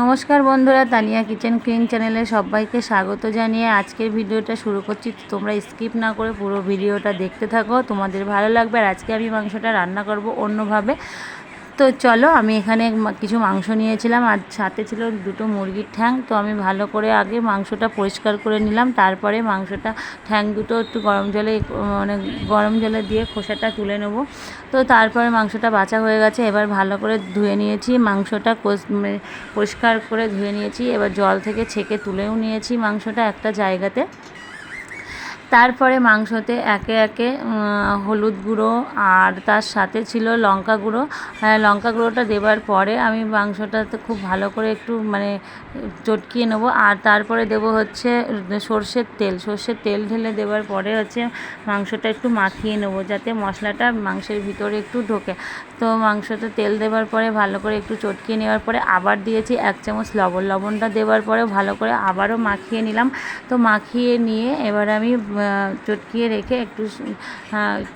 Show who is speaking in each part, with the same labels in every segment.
Speaker 1: নমস্কার বন্ধুরা, Tania kitchen clean চ্যানেলে সবাইকে স্বাগত জানিয়ে আজকের ভিডিওটা শুরু করছি। তোমরা স্কিপ না করে পুরো ভিডিওটা দেখতে থাকো, তোমাদের ভালো লাগবে। আর আজকে আমি মাংসটা রান্না করব অন্যভাবে। তো চলো, আমি এখানে কিছু মাংস নিয়েছিলাম আর সাথে ছিল দুটো মুরগির ঠ্যাং। তো আমি ভালো করে আগে মাংসটা পরিষ্কার করে নিলাম, তারপরে মাংসটা ঠ্যাং দুটো একটু গরম জলে মানে গরম জলে দিয়ে খোসাটা তুলে নেব। তো তারপরে মাংসটা বাছা হয়ে গেছে, এবার ভালো করে ধুয়ে নিয়েছি। মাংসটা মানে পরিষ্কার করে ধুয়ে নিয়েছি, এবার জল থেকে ছেঁকে তুলেও নিয়েছি মাংসটা একটা জায়গাতে। তারপরে মাংসতে একে একে হলুদ গুঁড়ো আর তার সাথে ছিল লঙ্কা গুঁড়ো। হ্যাঁ, লঙ্কা গুঁড়োটা দেবার পরে আমি মাংসটাতে খুব ভালো করে একটু মানে চটকিয়ে নেব। আর তারপরে দেবো হচ্ছে সর্ষের তেল। সর্ষের তেল ঢেলে দেওয়ার পরে হচ্ছে মাংসটা একটু মাখিয়ে নেব যাতে মশলাটা মাংসের ভিতরে একটু ঢোকে। তো মাংসতে তেল দেওয়ার পরে ভালো করে একটু চটকিয়ে নেওয়ার পরে আবার দিয়েছি এক চামচ লবণ। লবণটা দেওয়ার পরে ভালো করে আবারও মাখিয়ে নিলাম। তো মাখিয়ে নিয়ে এবার আমি চটকিয়ে রেখে একটু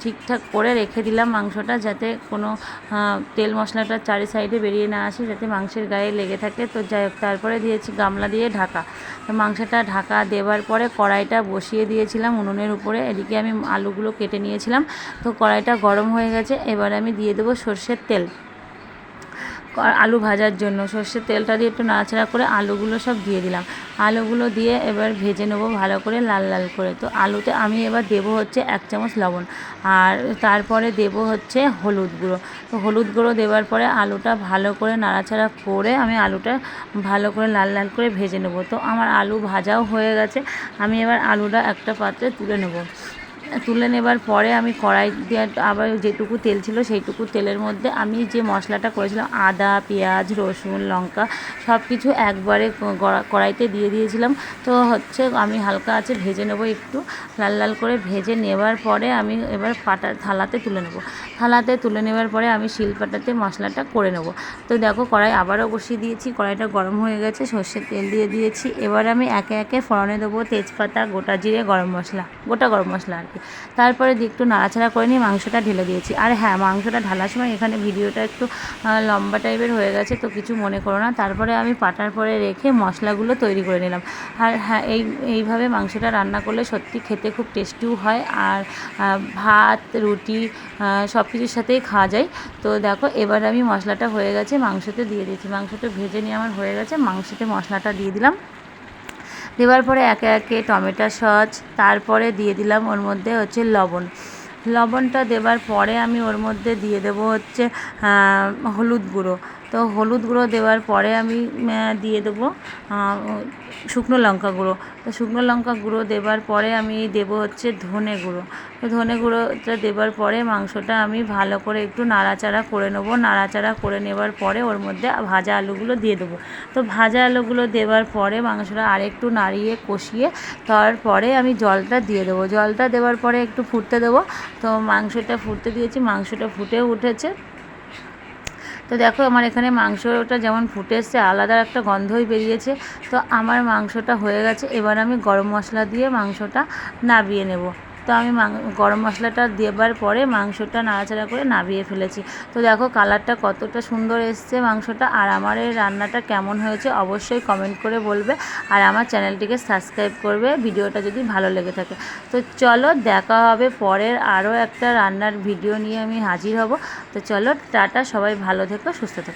Speaker 1: ঠিকঠাক করে রেখে দিলাম মাংসটা যাতে কোনো তেল মশলাটা চারি সাইডে বেরিয়ে না আসে, যাতে মাংসের গায়ে লেগে থাকে। তো যাই হোক, তারপরে দিয়েছি গামলা দিয়ে ঢাকা। তো মাংসটা ঢাকা দেওয়ার পরে কড়াইটা বসিয়ে দিয়েছিলাম উনুনের উপরে। এদিকে আমি আলুগুলো কেটে নিয়েছিলাম। তো কড়াইটা গরম হয়ে গেছে। এবার আমি দিয়ে দেবো সর্ষের তেল। আলু ভাজার জন্য সর্ষের তেলটা দিয়ে একটু নাড়াচাড়া করে আলুগুলো সব দিয়ে দিলাম। আলুগুলো দিয়ে এবার ভেজে নেব ভালো করে লাল লাল করে। তো আলুতে আমি এবার দেবো হচ্ছে এক চামচ লবণ আর তারপরে দেবো হচ্ছে হলুদ গুঁড়ো। তো হলুদ গুঁড়ো দেওয়ার পরে আলুটা ভালো করে নাড়াচাড়া করে আমি আলুটা ভালো করে লাল লাল করে ভেজে নেব। তো আমার আলু ভাজাও হয়ে গেছে। আমি এবার আলুটা একটা পাত্রে তুলে নেব। তুলে নেবার পরে আমি কড়াই দিয়ে আবার যেটুকু তেল ছিল সেইটুকু তেলের মধ্যে আমি যে মশলাটা করেছিলাম, আদা, পেঁয়াজ, রসুন, লঙ্কা সব কিছু একবারে কড়াইতে দিয়ে দিয়েছিলাম। তো হচ্ছে আমি হালকা আছে ভেজে নেব একটু। লাল লাল করে ভেজে নেবার পরে আমি এবার পাটা, থালাতে তুলে নেব। থালাতে তুলে নেবার পরে আমি শিলপাটাতে মশলাটা করে নেব। তো দেখো কড়াই আবারও বসিয়ে দিয়েছি, কড়াইটা গরম হয়ে গেছে, সর্ষের তেল দিয়ে দিয়েছি। এবার আমি একে একে ফোড়নে দেবো তেজপাতা, গোটা জিরে, গরম মশলা, গোটা গরম মশলা আর তারপরে একটু নাড়াচাড়া করে নিয়ে মাংসটা ঢেলে দিয়েছি। আর হ্যাঁ মাংসটা ঢালার সময় এখানে ভিডিওটা একটু লম্বা টাইপের হয়ে গেছে, তো কিছু মনে করো না। তারপরে আমি পাটার পরে রেখে মশলাগুলো তৈরি করে নিলাম। আর হ্যাঁ এই, এইভাবে মাংসটা রান্না করলে সত্যি খেতে খুব টেস্টিও হয়। আর ভাত, রুটি সব কিছুর সাথেই খাওয়া যায়। তো দেখো, এবার আমি মশলাটা হয়ে গেছে, মাংসতে দিয়ে দিয়েছি। মাংসটা ভেজে নিয়ে আমার হয়ে গেছে। মাংসতে মশলাটা দিয়ে দিলাম। দেওয়ার পরে একে একে টমেটো সস, তারপরে দিয়ে দিলাম ওর মধ্যে হচ্ছে লবণ। লবণটা দেওয়ার পরে আমি ওর মধ্যে দিয়ে দেবো হচ্ছে হলুদ গুঁড়ো। তো হলুদ গুঁড়ো দেওয়ার পরে আমি দিয়ে দেবো শুকনো লঙ্কা গুঁড়ো। তো শুকনো লঙ্কা গুঁড়ো দেওয়ার পরে আমি দেবো হচ্ছে ধনে গুঁড়ো। তো ধনে গুঁড়োটা দেওয়ার পরে মাংসটা আমি ভালো করে একটু নাড়াচাড়া করে নেব। নাড়াচাড়া করে নেবার পরে ওর মধ্যে ভাজা আলুগুলো দিয়ে দেবো। তো ভাজা আলুগুলো দেওয়ার পরে মাংসটা আরেকটু নাড়িয়ে কষিয়ে তারপরে আমি জলটা দিয়ে দেবো। জলটা দেওয়ার পরে একটু ফুটতে দেবো। তো মাংসটা ফুটতে দিয়েছি, মাংসটা ফুটে উঠেছে। তো দেখো আমার এখানে মাংসটা যেমন ফুটে এসছে, আলাদা একটা গন্ধই বেরিয়েছে। তো আমার মাংসটা হয়ে গেছে, এবার আমি গরম মশলা দিয়ে মাংসটা নাবিয়ে নেব। তো আমি গরম মশলাটা দেবার পরে মাংসটা নাড়াচাড়া করে নাবিয়ে ফেলেছি। তো দেখো কালারটা কতটা সুন্দর এসছে মাংসটা। আর আমার এই রান্নাটা কেমন হয়েছে অবশ্যই কমেন্ট করে বলবে। আর আমার চ্যানেলটিকে সাবস্ক্রাইব করবে, ভিডিওটা যদি ভালো লেগে থাকে। তো চলো দেখা হবে পরের আরও একটা রান্নার ভিডিও নিয়ে আমি হাজির হব। তো চলো টাটা, সবাই ভালো থেকো, সুস্থ থেকো।